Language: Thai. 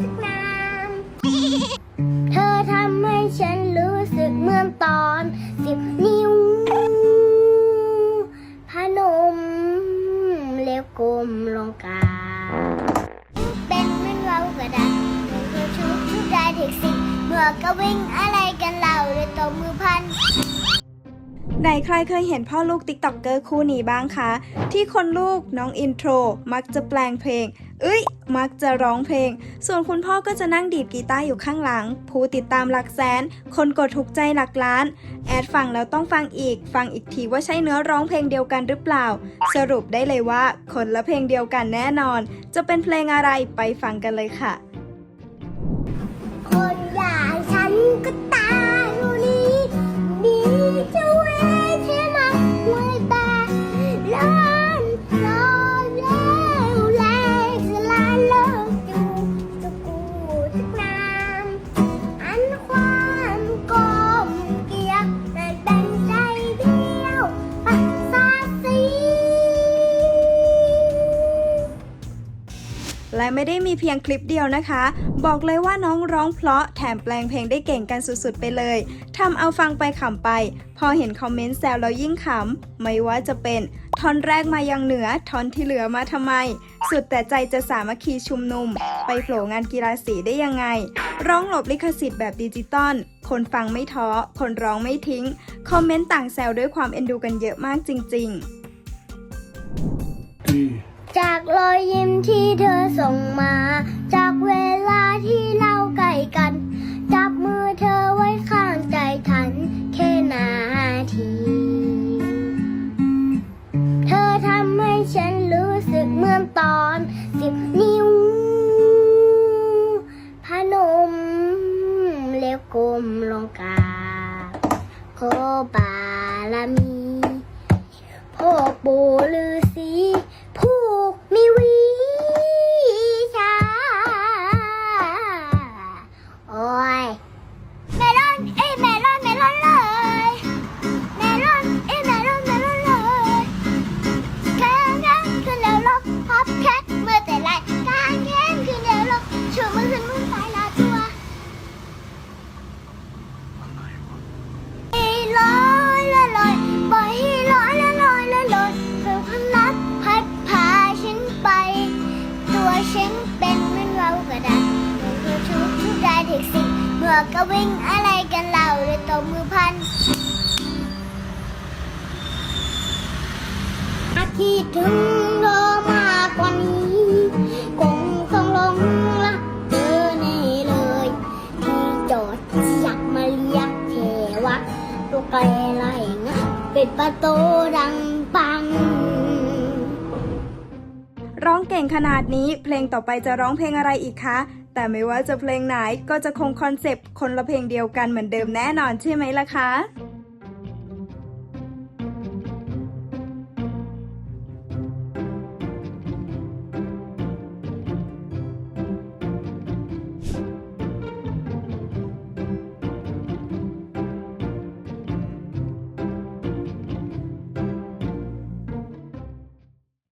สักน้ำ เธอทำให้ฉันรู้สึกเหมือนตอนสิบนิ้ว พนมเล้วกลมลงกา เป็นเมือนเรากระดาษเมื่อชุบชุดได้ถึงสิบเมื่อก็วิ่งอะไรกันเราเลยตบมือพันไหนใครเคยเห็นพ่อลูกติ๊กต็อกเกอร์คู่นี้บ้างคะ ที่คนลูกน้องอินโทรมักจะแปลงเพลง เอ้ย มักจะร้องเพลง ส่วนคุณพ่อก็จะนั่งดีดกีตาร์อยู่ข้างหลัง ผู้ติดตามหลักแสน คนกดถูกใจหลักล้าน แอดฟังแล้วต้องฟังอีก ฟังอีกทีว่าใช่เนื้อร้องเพลงเดียวกันหรือเปล่า สรุปได้เลยว่า คนละเพลงเดียวกันแน่นอน จะเป็นเพลงอะไรไปฟังกันเลยค่ะ คนอย่างฉันก็ตาย และไม่ได้มีเพียงคลิปเดียวนะคะ บอกเลยว่าน้องร้องเพราะแถมแปลงเพลงได้เก่งกันสุดๆไปเลยทำเอาฟังไปขำไป พอเห็นคอมเมนต์แซวแล้วยิ่งขำ ไม่ว่าจะเป็นท่อนแรกมายังเหนือท่อนที่เหลือมาทำไม สุดแต่ใจจะสามัคคีชุมนุม ไปโผล่งานกีฬาสีได้ยังไง ร้องหลบลิขสิทธิ์แบบดิจิตอลคนฟังไม่ท้อ คนร้องไม่ทิ้ง คอมเมนต์ต่างแซวด้วยความเอ็นดูกันเยอะมากจริง ๆ จากรอยยิ้มที่เธอส่งมา จากเวลาที่เราใกล้กัน จับมือเธอไว้ข้างใจทัน แค่นาที เธอทำให้ฉันรู้สึกเหมือนตอนสิบนิ้วพนมเล็วกลมลงกาบขอบารมีพ่อปู่ฤาษีือก็วิ่งอะไรกันเราเลยตบมือพันอาทิตย์ถึงโลมากกว่านี้คงต้องลงรักเธอแน่เลย ที่จอดอยากมาเรียกเทวะลูกไก่ไล่งะปิดประตูดังปัง ร้องเก่งขนาดนี้เพลงต่อไปจะร้องเพลงอะไรอีกคะ แต่ไม่ว่าจะเพลงไหนก็จะคงคอนเซปต์คนละเพลงเดียวกันเหมือนเดิมแน่นอนใช่ไหมล่ะคะ